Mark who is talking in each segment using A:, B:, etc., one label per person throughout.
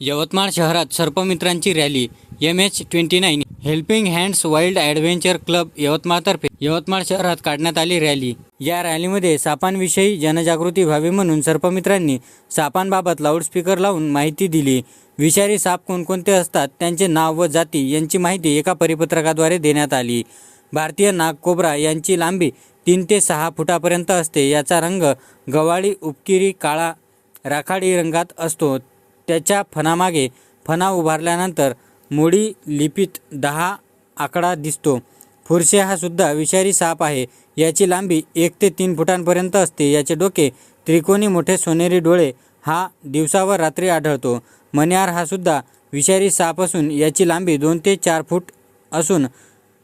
A: यवतमाळ शहरात सर्पमित्रांची rally M H twenty nine. Helping hands wild adventure club यवतमाळतर्फे. Yavatmal शहरात काढण्यात आली रॅली. या रॅलीमध्ये सापांविषयी जनजागृती व्हावी म्हणून सर्पमित्रांनी सापांबाबत लाऊडस्पीकर लावून माहिती दिली. विषारी साप कोणकोणते असतात त्यांचे नाव व जाती यांची माहिती एका परिपत्रकाद्वारे देण्यात आली. भारतीय नागकोब्रा यांची लांबी तीन ते सहा फुटापर्यंत असते. याचा रंग गवाळी उपकिरी काळा राखाडी रंगात असतो. त्याच्या फणामागे फणा उभारल्यानंतर मोडी लिपीत दहा आकडा दिसतो. फुरशे हा सुद्धा विषारी साप आहे. याची लांबी एक ते तीन फुटांपर्यंत असते. याचे डोके त्रिकोणी मोठे सोनेरी डोळे हा दिवसावर रात्री आढळतो. मन्यार हा सुद्धा विषारी साप असून याची लांबी दोन ते चार फूट असून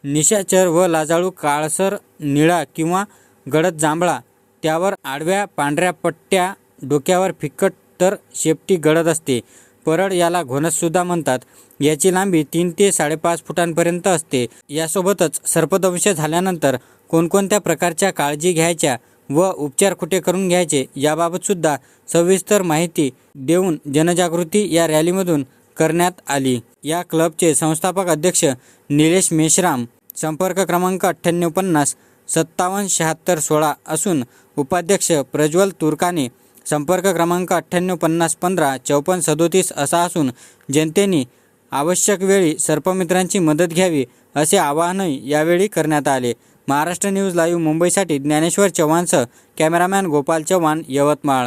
A: निशाचर व लाजाळू काळसर निळा किंवा गडद जांभळा त्यावर आडव्या पांढऱ्या पट्ट्या डोक्यावर फिक्कट तर शेपटी गडद असते. परळ याला घोणससुद्धा म्हणतात. याची लांबी तीन ते साडेपाच फुटांपर्यंत असते. यासोबतच सर्पदंश झाल्यानंतर कोणकोणत्या प्रकारच्या काळजी घ्यायच्या व उपचार कुठे करून घ्यायचे याबाबतसुद्धा सविस्तर माहिती देऊन जनजागृती या रॅलीमधून करण्यात आली. या क्लबचे संस्थापक अध्यक्ष निलेश मेश्राम संपर्क क्रमांक अठ्ठ्याण्णव पन्नास सत्तावन्न शहात्तर सोळा असून उपाध्यक्ष प्रज्वल तुरकाने संपर्क क्रमांक अठ्ठ्याण्णव पन्नास पंधरा चौपन्न सदोतीस असा असून जनतेने आवश्यक वेळी सर्पमित्रांची मदत घ्यावी असे आवाहनही यावेळी करण्यात आले. महाराष्ट्र न्यूज लाईव्ह मुंबईसाठी ज्ञानेश्वर चव्हाणसह कॅमेरामॅन गोपाल चव्हाण यवतमाळ.